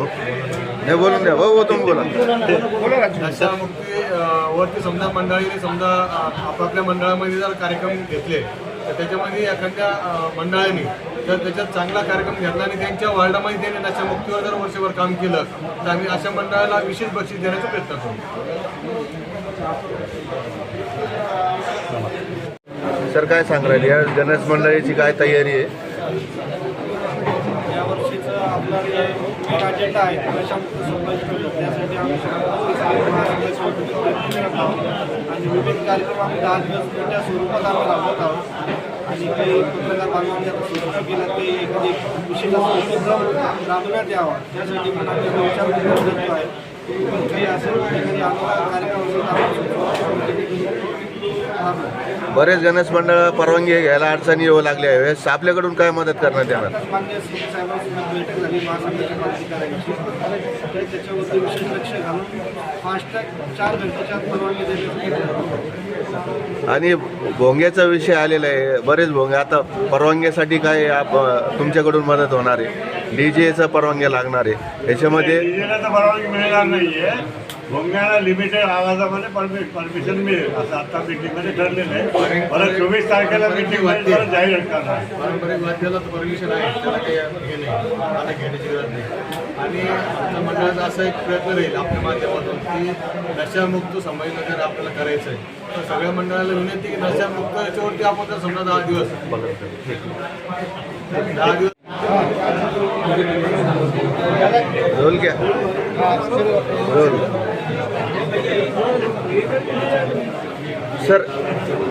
नाही बोलून द्या. भाऊ तुम्ही बोला. नशामुक्ती वरती समजा मंडळीने समजा आपापल्या मंडळामध्ये जर कार्यक्रम घेतले तर त्याच्यामध्ये एखाद्या मंडळाने जर त्याच्यात चांगला कार्यक्रम घेतला आणि त्यांच्या वार्डामध्ये त्यांनी नशामुक्तीवर जर वर्षभर काम केलं तर आम्ही अशा मंडळाला विशेष बक्षीस देण्याचा प्रयत्न करू. सर काय सांग राहिले? या गणेश मंडळीची काय तयारी आहे या वर्षीचं आपलं जे एक अजेंडा आहे. त्यासाठी आम्ही आणि विविध कार्यक्रम आम्ही दहा दिवस मोठ्या स्वरूपात आम्ही राबवत आहोत. आणि काही पत्रकार बांधवांनी आता सूचना केल्या एखादी विशेष उपक्रम राबवण्यात यावा. त्यासाठी पण आम्ही विचार करतो आहे. काही असेल एखादी आम्हाला कार्यक्रम असेल तर आम्ही सुचवा. राबवू. बरेच गणेश मंडळ परवानगी घ्यायला अडचणी येऊ लागल्या. वेळेस आपल्याकडून काय मदत करण्यात येणार आताच मान्य साहेबांसोबत बैठक झाली महासंघाच्या पदाधिकाऱ्यांची तर त्याच्यावरती विशेष लक्ष घालून फास्टॅग चार घंटेच्या आत परवानगी देण्याचं आणि भोंग्याचा विषय आलेला आहे. बरेच भोंगे. आता परवानगीसाठी काय आप तुमच्याकडून मदत होणार आहे? डी जेचा परवानगी लागणार आहे. याच्यामध्ये परवानगी मिळणार नाहीये. भोंग्याला लिमिटेड आवाजामध्ये परमि परमिशन मिळेल. असं आता मीटिंगमध्ये ठरलेलं आहे. परत चोवीस तारखेला मीटिंगमध्ये परत जाहीर करणार पारंपरिक वाद्याला तर परमिशन आहे. त्याला काही हे नाही. आता घेण्याची गरज नाही. आणि आमच्या मंडळाचा असा एक प्रयत्न राहील आपल्या माध्यमातून की नशामुक्त संभाजीनगर आपल्याला करायचं आहे तर सगळ्या मंडळाला विनंती की नशामुक्त याच्यावरती आपण जर समजा दहा दिवस दहा दिवस रोल क्या रोल सर